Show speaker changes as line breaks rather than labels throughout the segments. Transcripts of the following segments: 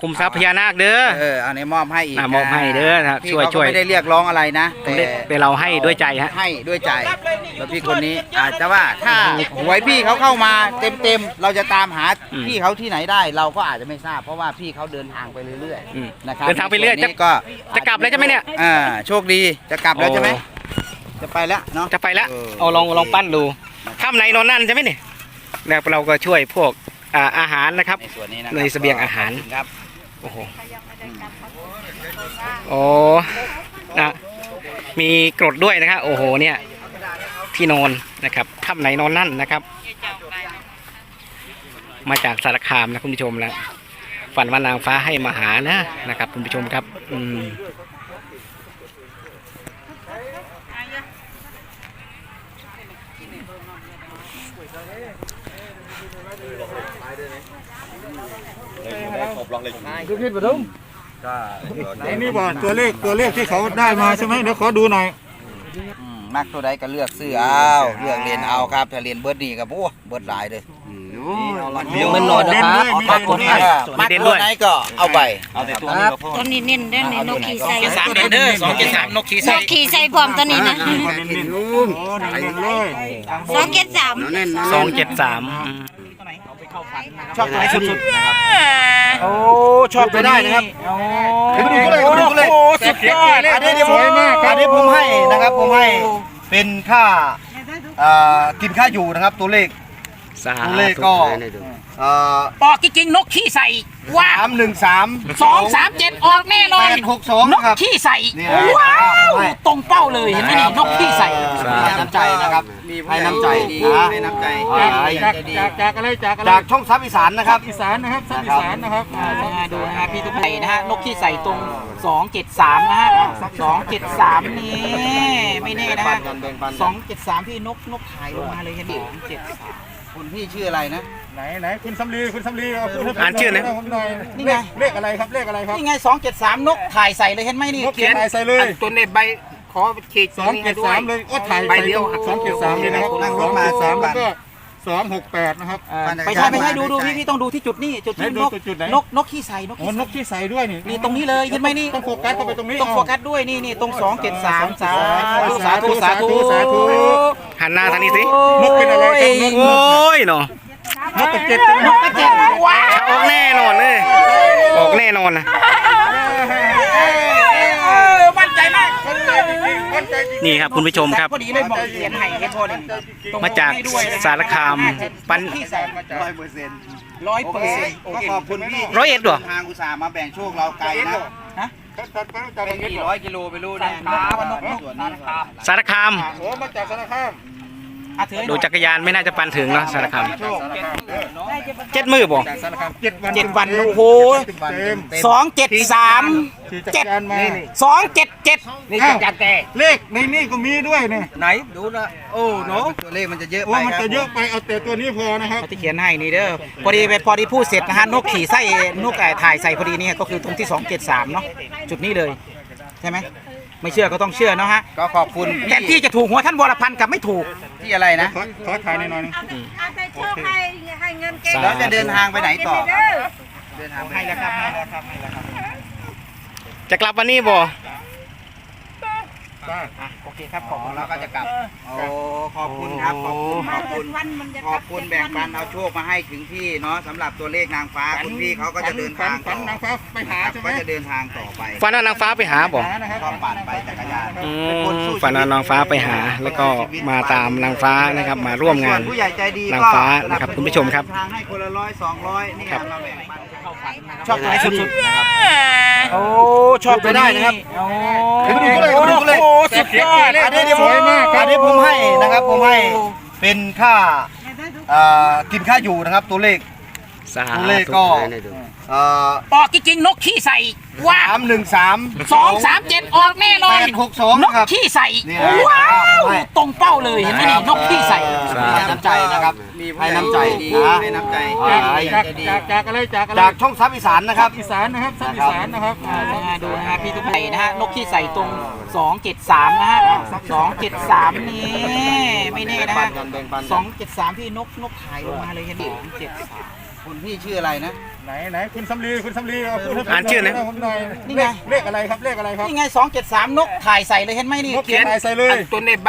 คุมทรัพย์พญานาคเด้อ
เอออันนี้มอบให้อีก
อะมอบให้เด้อนะครับ
พี่
ช่วย
เขา
ช่วย
ก็ไม่ได้เรียกร้องอะไรนะ
ผมได้เป็นเราให้ด้วยใจฮะ
ให้ด้วยใจแล้วพี่คนนี้อาจจะว่าถ้าหวยพี่เขาเข้ามาเต็มๆเราจะตามหา
อืม
พี่เขาที่ไหนได้ เราก็อาจจะไม่ทราบ เพราะว่าพี่เขาเดินทางไปเรื่อย
อืม
ๆนะครับ
เดินทางไปเรื่อย
ส่วนนี้ก็
จะกลับแล้วใช่ไหมเนี่ย
อ่าโชคดีจะกลับแล้วใช่ไหม
โอ้
จะไปแล้วเนาะ
จะไปแล้ว
เออ
เอาลองลองปั้นดูข้ามไหนนอนนั่นใช่ไหมเนี่ยแล้วเราก็ช่วยพวกอ่าอาหารนะครับ
ในส่วนนี้นะค
ในเสบียงอาหาร
ขบคุณครับ
โอ้โหโอ้นะมีกรดด้วยนะครับ โอ้โหเนี่ย ที่นอนนะครับค่ำไหนนอนนั่นนะครับ มาจากสารคามนะคุณผู้ชมแล้วฝันว่านางฟ้าให้มาหานะนะครับ คุณผู้ชมครับ อืม
ไอ้นี่บอกตัวเลขตัวเลขที่เขาได้มาใช่ไหมเดี๋ยวขอดูหน่อย
มมักตัวใดก็เลือกซื้อเอาเลือกเรียนเอาครับถ้าเรียนเบิร์ดนี่ก็โอ้เบิร์ดหลายเลย
มันโหลดนะครับ
มักตัวไหนมักตัวไหนก็เอาไป
ตัวนี้เน้นได้ในนกขี่ใส่
สามเดนเดอร์สองเจ็ดสามนกขี
น
ใส่
กขี่ใส่พร้อมตัวนี้นะ
โอ้เน้นๆเลย
สองเจ็ดสาม
สองเจ็ดสาม
ชอบตัวไหนสุดๆนะครับ
โอ้ชอบไปได้นะครับ
เดี๋ยวไปดูกันเลยไปดูกันเลย
โอ้สุดยอด
อันนี้เดี๋ยวผมอันนี้ผมให้นะครับผมให้เป็นค่าเอ่อกินค่าอยู่นะครับตัวเลข
สา
ตัวเลขก็เอ่อ
ปอกจริงๆนกขี้ใส่ว่า
สามหนึ่งสาม
สองสามเจ็ดออกแน่นอ
แป
น
ดหกสอง
นก
ครับ
ขี้ใส่
นี่
ว้าวตรงเป้าเลยเห็นไหมนี่นกขี้ใส่
ให้น้ำใจนะครับให้น้ำใจนะให้น้ำใจ
จากจากจากอะไรจากอะไร
จากช่องซับอีสานนะครับ
อีสานนะครับสัตว์อีสานนะครับอ่า
อ่าดูนะฮะพี่ทุกท่านนะฮะนกขี้ใส่ตรง 273นะฮะ273นี่ไม่แน่นะฮะ273พี่นกนกถ่ายลงมาเลยเห็นไหม273
คุณพี่ชื่ออะไรนะ
ไหนไหนคุณสำลีคุณสำลีเอาพูดให้ผม
อ่านชื่อหน่อย
ให้ผมหน่อย
นี่ไง
เลขอะไรครับเลขอะไรครับ
นี่ไง273นกถ่ายใส่เลยเห็นไหมนี่
นกเขียน ถ่ายใส่เลย
ตัวในใบขอขีด
สองเจ็ดสามเลยโอ้ถ่าย
ใบเดียว
สองเจ็ดสามเลยนะครับ
นั่ง
ส
ร
อ
ถ
ง
มา
เจ็ดสาม
สอง
แล้ว
วัน
ก็สองหกแปดนะครับ
เออไม่ใช่ไม่ใช่ดูดูพี่พี่ต้องดูที่จุดนี่จุดที่
ไหนดู
นก
จุดไหน
นกนกขี้ใส่นก
โอ้
ขี้
น
ใส่
กที่ใส่ด้วยนี่
นี่ตรงนี้เลยเห็นไหมนี่
ต้องโฟกัสเข้าไปตรงนี้
ต้องโฟกัสด้วยนี่นี่ตรงสองเจ็ดสามสาธุสา
สาธุ
ธุสาธุ
สาธุ
หั นหน้าทางนี้สิ
นกเป็นอะไรครับนก
โอ้ยเนาะ
นกกระเจ็ดเป็นนกกระเจ็ด
ว้าว
ออกแน่นอนเลยออกแน่นอนนะ
มั่นใจมาก
นี่ครับคุณผู้ชมครับ
พอดีเลยมองเขียนให้เห็นพอดีตรง
มาจากสารคามปัน
ที่ใส่
ร้อยเปอร์เซ็นต์
ร้อย
โอ
เปอ
เค
ร์เซ็นต์
ก็ขอบคุณพี่
ร้อยเอ็ดเหรอ
ทางอุตส่าห์มาแบ่งโชคเราไกลนะ
เป็น
กี่ร้อยกิโลไปรู้นะส่วนนี้ครับ
สารคาม
โอ้มาจากสารคาม
อะถือให้ห
ดู
น่อย
จักรยานไม่น่าจะปันถึงเนาะสารคาม
โชค
เจ็ดมือบ่
จากสารคามเจ็ดวัน
เจ็ดวันโอ้โห
เต็ม
สองเจ็ดสาม
ขี่จักรยานมา
สองเจ็ดเจ็ด
นี่จักรแกเลขในนี่ก็มีด้วยเนี่ย
ไหนดูนะโอ้โนตัวเลขมันจะเยอะ
โอ้
ไป
มัน
ครับ
จะเยอะไปเอาแต่ตัวนี้พอนะครับ
ที่เขียนให้นี่เด้อพอดีพอดีพูดเสร็จนะฮะนกขี่ไส้นกไก่ถ่ายใส่พอดีเนี่ยก็คือตรงที่สองเจ็ดสามเนาะจุดนี้เลยใช่ไหม ไม่เชื่อก็ต้องเชื่อเนาะฮะ
ก็ขอบคุณ
แทนที่จะถูกหัวท่านวรพันธ์กลับไม่ถูก
ที่อะไรนะ
ขอขอถ่ายหน่อยหนึง
เอาใจโชคให้ให้เงินเก่ง
แล้วจะเดินทางไปไหนต่อ เดินทางไป
ให้แล้วครับให้แล้วครับให้แล้วครับ
จะกลับวันนี้บ่
อะโอเคครับขอบคุณ
แล้วก็จะกลับ โอ้ขอบคุณครับ ขอบคุณขอบคุณ
วันมันจะ
ขอบคุณแบ่งปันเอาโชคมาให้ถึงที่เนาะสำหรับตัวเลขนางฟ้าคุณพี่เขาก็จะเดินทาง
ฝั
ต่
น
อ
นางฟ้าไปหาใช่ไหม
ก็จะเดินทางต่อไป
ฝันว่านางฟ้าไปหาบ่
นะครับ
ก็ปั่นไปจักรยาน
อืมฝันว่านางฟ้าไปหา แล้วก็มาตามนางฟ้านะครับ มาร่วมงาน
ส่ผู้ใหญ่ใจดี
นางฟ้านะครับคุณผู้ชมครับ
ทางให้คนละร้อยสองร้อยนี่
ครับ
มาแบ่งปัน
ชอบตัวไหนสุด
นะครับ
ๆโอ้ชอบตัวนี้นะครับโอ้
เดี๋ยวไปดูกันเลยเดี๋ยวไปดูกันเลย
โอ้สุดยอด
อันนี้เดี๋ยวผมอันนี้ผมให้นะครับผมให้เป็นค่าเอ่อกินค่าอยู่นะครับตัวเลข
สา
ตัวเลข
ธุ
ก็เอ่อ
ปอกจริงๆนกขี้ใส่ว่า
สามหนึ่งสาม
สองสามเจ็ดออกแน่นอน
แปดหกสอง
นก
ครับ
ขี้ใส่
นี่
ว้าว
ให้
ตรงเป้าเลยเห็นไหมนี่นกขี้ใส่
ให้น้ำใจนะครับให้น้ำใจนะให้น้ำใจ
จากจากจากอะไรจากอะไร
จากช่องซับอีสานนะครับ
อีสานนะครับสัตว์อีสานนะครับอ่า
อ่าดูนะฮะพี่ทุกท่านนะฮะนกขี้ใส่ตรง 273 นะฮะ 273 นี่ ไม่แน่นะฮะ273 พี่นกนกถ่ายลงมาเลยเห็นไหม273 คุณพี่ชื่ออะไรนะ
ไหนไหนคุณสำลีคุณสำลีเอาพูดให้ผม
อ่านชื่อหน่อย
ให้ผมหน่อย
นี่ไง
เลขเลขอะไรครับเลขอะไรครับ
นี่ไงสองเจ็ดสามนกถ่ายใส่เลยเห็นไหมนี่
นกเขียนใส่เลย
ตัวในใบ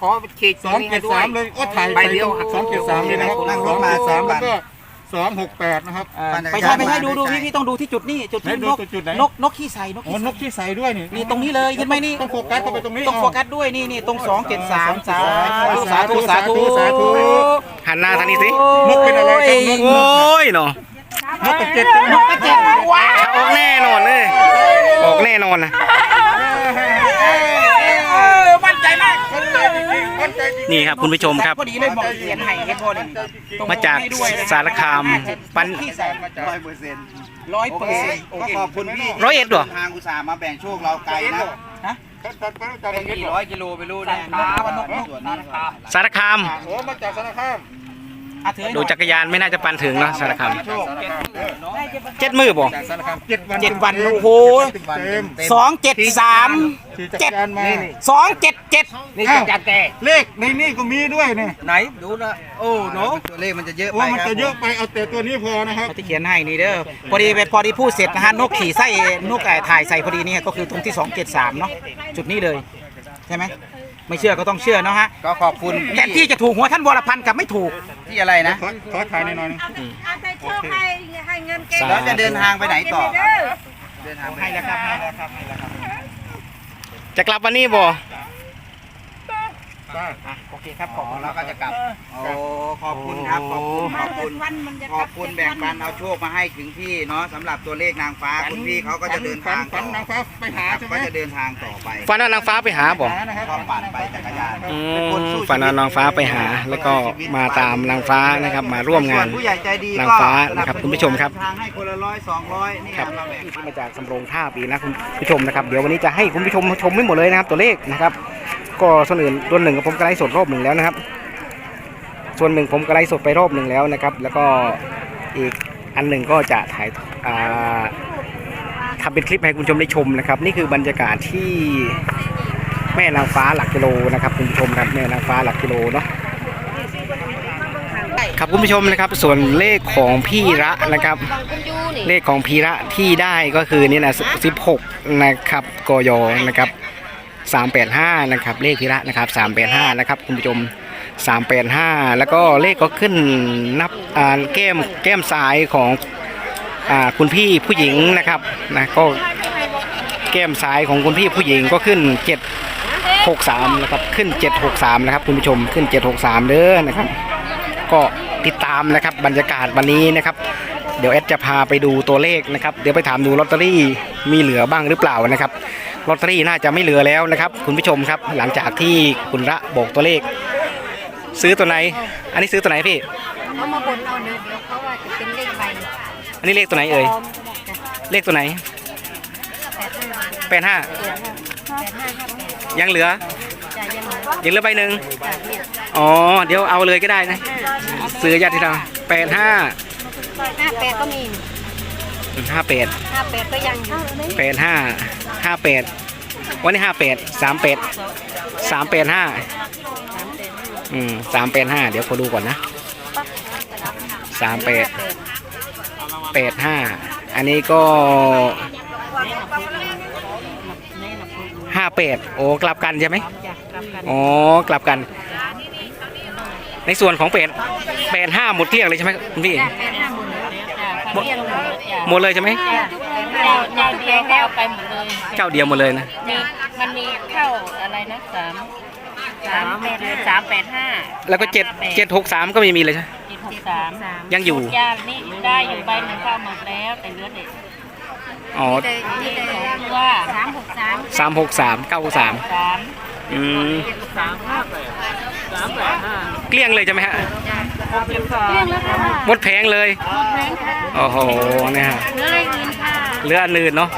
ขอขีด
สองเจ็ดสามเลยโอ้ถ่าย
ใบเดียว
สองเจ็ดสามเลยนะครับ
นั่ง
ส
ร
อ
ถ
ง
มา
เจ็ดสาม
สาม
แล้วก็ สองหกแปดนะครับ
เออ
ปั่นจักร
ไม่
ยาน
ใช่ไม่ใช่
มา
ดูดู
ใช่
พี่พี่ต้องดูที่จุดนี่จุดที่
ไหนดู
นก
จุดไหน
นกนกขี้ใส่นก
โอ้
ขี้
นกที่ใส่ด้วยนี่
นี่ตรงนี้เลยเห็นไหมนี่
ต้องโฟกัสเข้าไปตรงนี้
ต้องโฟกัสด้วยนี่นี่ตรงสองเจ็ดสามสาธุสา
สาธุ
ธุสาธุ
สาธุ
หันหน้าทางนี้สิ
นกเป็นอะไรครับนก
โอ้ยเนาะ
นกกระเจ็ดเป็นนกกระเจ็ด
ว้าว
ออกแน่นอนเลยออกแน่นอนนะ
เออมั่ นใจมาก
นี่ครับคุณผู้ชมครับ
พอดีเลยบอกเขียนให้เห็นพอดีตรง
มาจาก
ให้ด้วยนะ
สารคามปัน
ที่ใส่
ร้อยเปอร์เซ็นต์
ร้อย
โอ
เปอ
เค
ร์เซ็นต์
ก็ขอบคุณพี่
ร้อยเอ็ดเหรอ
ทางอุตส่าห์มาแบ่งโชคเราไกลนะ
ฮะ
กี่ร้อยกิโลไปรู้นะ
ส่วนนี้
สารคาม
โอ้มาจากสารคาม
อะถือให้ห
ดู
น่อย
จักรยานไม่น่าจะปันถึงเนาะสารคาม
โชค
เจ็ดมือบ่
จากสารคามเจ็ดวัน
เจ็ดวันโอ้โห
เต็ม
สองเจ็ดสาม
ขี่จักรยานมา
สองเจ็ดเจ็ด
นี่จะจัดแก
เลขในนี่ก็มีด้วยเนี่ย
ไหนดูนะโอ้โน
ตัวเลขมันจะเยอะ
โอ้
ไป
มัน
ครับ
จะเยอะไปเอาแต่ตัวนี้พอนะครับ
ที่เขียนให้นี่เด้อพอดีพอดีพูดเสร็จนะฮะนกขี่ไส้นกไก่ถ่ายใส่พอดีเนี่ยก็คือตรงที่สองเจ็ดสามเนาะจุดนี้เลยใช่ไหมไม่เชื่อก็ต้องเชื่อเนาะฮะ
ก็ขอบคุณ
แทนที่จะถูกหัวท่านวรพันธ์กลับไม่ถูก
ที่อะไรนะ
ขอขอถ่ายหน่อยหนึง
เอาใจโชคให้ให้เงินเก่ง
แล้วจะเดินทางไปไหนต่อ
เด้อ
เดินทางไป
ให้แล้วครับให้แล้วครับให้แล้วครับ
จะกลับวันนี้บ่
อะโอเคครับขอบคุณ
เราก็จะกลับ โอ้ ขอบคุณครับ ขอบคุณข
มา
อบ
เจ็
คุ
ด
ณ
วันมันจะ
ขอบคุณแบ่งปันเอาโชคมาให้ถึงที่เนาะสำหรับตัวเลขนางฟ้าคุณพี่เขาก็จะเดิน
ฝั
ทาง
ฝั
ต่
น
อ
นางฟ้าไปหาใช่ไหม
ก็จะเดินทางต่อไป
ฝันว่านางฟ้าไปหาบ่
นะครับ
ก็ปั่นไปจักรยาน
อืมฝันว่านางฟ้าไปหา แล้วก็มาตามนางฟ้านะครับ มาร่วมงาน
ส่ผู้ใหญ่ใจดี
นาง
ก็
ฟ้านะครับคุณผู้ชมครับ
ทางให้คนละร้อยสองร้อยนี่
ครับ
มาแบ่งปัน
มาจากสำโรงท่าปีนะคุณผู้ชมนะครับ เดี๋ยววันนี้จะให้คุณผู้ชมชมไม่หมดเลยนะครับ ตัวเลขนะครับ ก็ส่วนอื่นส่วนหนึ่งผมก็ไลฟ์สดรอบหนึ่งแล้วนะครับ ส่วนหนึ่งผมก็ไลฟ์สดไปรอบหนึ่งแล้วนะครับ แล้วก็อีกอันหนึ่งก็จะถ่ายาทำเป็นคลิปให้คุณผู้ชมได้ชมนะครับ นี่คือบรรยากาศที่แม่นางฟ้าหลักกิโลนะครับคุณผู้ชมครับแม่นางฟ้าหลักกิโลเนาะครับคุณผู้ชมนะครับส่วนเลขของพี่ระนะครับ เลขของพีระที่ได้ก็คือนี่นะ16 นะครับกยนะครับ 385นะครับเลขพีระนะครับ385นะครับคุณผู้ชม385 แล้วก็เลขก็ขึ้นนับอ่าแก้มแก้มซ้ายของอ่าคุณพี่ผู้หญิงนะครับนะก็แก้มซ้ายของคุณพี่ผู้หญิงก็ขึ้น 763นะครับขึ้น 763นะครับคุณผู้ชมขึ้น 763เด้อนะครับ ก็ติดตามนะครับบรรยากาศวันนี้นะครับ เดี๋ยวแอดจะพาไปดูตัวเลขนะครับ เดี๋ยวไปถามดูลอตเตอรี่มีเหลือบ้างหรือเปล่านะครับลอตเตอรี่น่าจะไม่เหลือแล้วนะครับ คุณผู้ชมครับ หลังจากที่คุณระบอกตัวเลข ซื้อตัวไหน อันนี้ซื้อตัวไหนพี่
เอามาบนเอาเดี๋ยวเดี๋ยวเขาว่าจะเป็นเลขใบ
อันนี้เลขตัวไหนเอ่ยเลขตัวไหนแปดห้ายังเหลือยังเหลือใบหนึ่งอ๋อเดี๋ยวเอาเลยก็ได้นะซื้อญาติเราแปดห้า
ห้าแปดก็มี
ห้าแปด
ห้าแปดก็ยังอยู่
แปดห้าห้าแปดวันนี้ห้าแปดสามแปดสามแปดห้าอืมสามแปดห้าเดี๋ยวขอดูก่อนนะสามแปดแปดห้าอันนี้ก็ห้าแปดโอ้กลับกันใช่ไหมอ๋อกลับกัน ในส่วนของเป็ดแปดห้าหมดเกลี้ยงเลยใช่ไหมคุณพี่
แปด ห้าหมื่นแล้วจ้ะ
หมดหมดเลยใช่ไหม
เจ้าเจ้าเดียวแล้วไปหมดเลย
เจ้าเดียวหมดเลยนะ
มีมันมีเข้าอะไรนะสามสามแปดสามแปดห้า
แล้วก็เจ็ดเจ็ดหกสามก็ไม่มีเลยใช่ไหม
เจ็ดหกสาม
ยังอยู่
ยานี่ได้อยู่ใบหนึ่งเข้าหมดแล้วแต่เหลือเด็ก
อ๋อ
นี่เลยว่าสามหกสาม
สามหกสามเก้าสาม
สาม
อืม
สามห้าแปดสามแปดห้า
เกลี้ยงเลยใช่ไหมฮะ
เรื่องแล้วค่ะ
หมดแพงเลย
แพงค่ะ
โอ้โหเนี่ยฮะ
เหลืออะไรอื่นค่ะ
เหลืออันอื่นเนาะ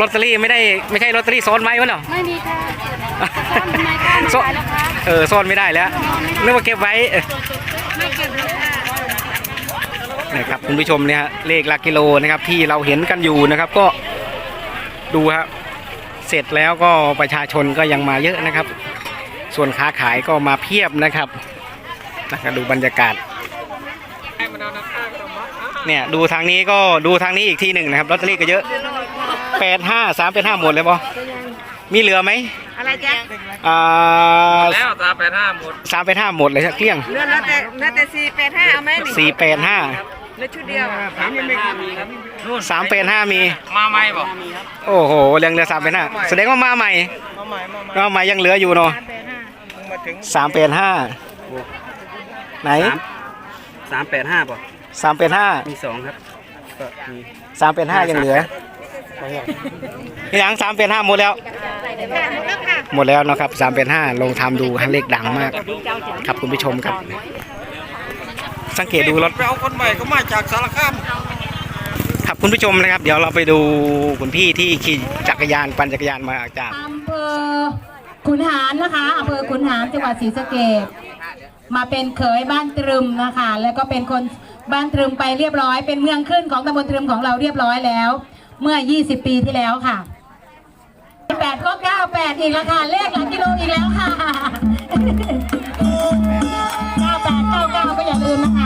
ลอตเตอรี่ไม่ได้ไม่ใช่ลอตเตอรี่ซ้อนไว้วะเนาะ
ไม่มีค่ะซ่อนทำไมคะไม่
ซ่อน
ขายแล้วคะ
เออซ่อนไม่ได้แล้วนึกว่าเก็บไว้เออ
ไม่เก็บแล้วค่ะ
นะครับคุณผู้ชมเนี่ยฮะเลขหลักกิโลนะครับที่เราเห็นกันอยู่นะครับก็ดูครับเสร็จแล้วก็ประชาชนก็ยังมาเยอะนะครับ ส่วนค้าขายก็มาเพียบนะครับ นะครับดูบรรยากาศ
ให้มันเอาน้ำข้างก็มา
เนี่ยดูทางนี้ก็ดูทางนี้อีกทีหนึ่งนะครับลอตเตอรี่ก็เยอะแปดห้าสามแปดห้าหมดเลยบอมีเหลือไหม
อะไรจ๊ะ
อ่า
แล้วตาแปดห้าหมด
สามแปดห้าหมดเลยเกลี้ยง
เลือดแล้วแต่เลือดแต่สี่แปดห้าเอาไหมนี่
สี่แปดห้า
เหลือชุดเดียว
สามแปดห้ามีครับ
สามแปดห้ามี
มาไหมบอก
โอ้โหยังเหลือสามแปดห้าแสดงว่ามาใหม่
มาใหม่มาใหม่
มาใหม่ยังเหลืออยู่เนาะ
มาถึง
สามแปดห้า ไหน
สามแปดห้าป่ะ
สามแปดห้า
มีสองครับ ก็มี
สามแปดห้ายังเหลือยังสามแปดห้าหมดแล้ว หมดแล้วเนาะครับสามเป็นห้าลงทำดูเลขดังมาก ครับคุณผู้ชมครับ สังเกตดูรถ
ไปเอาคนใหม่ก็มาจากสารคาม
ครับคุณผู้ชมนะครับ เดี๋ยวเราไปดูคุณพี่ที่ขี่จักรยานปั่นจักรยานมาจาก
อำเภอขุนหารนะคะอำเภอขุนหารจังหวัดศรีสะเกษ มาเป็นเขยบ้านตรึมนะคะ แล้วก็เป็นคนบ้านตรึมไปเรียบร้อย เป็นเมืองขึ้นของตำบลตรึมของเราเรียบร้อยแล้ว เมื่อ 20 ปีที่แล้วค่ะ8ก็98 อีกแล้วค่ะ เลขหลักกิโลอีกแล้วค่ะ9899ก็อย่าลืมนะคะ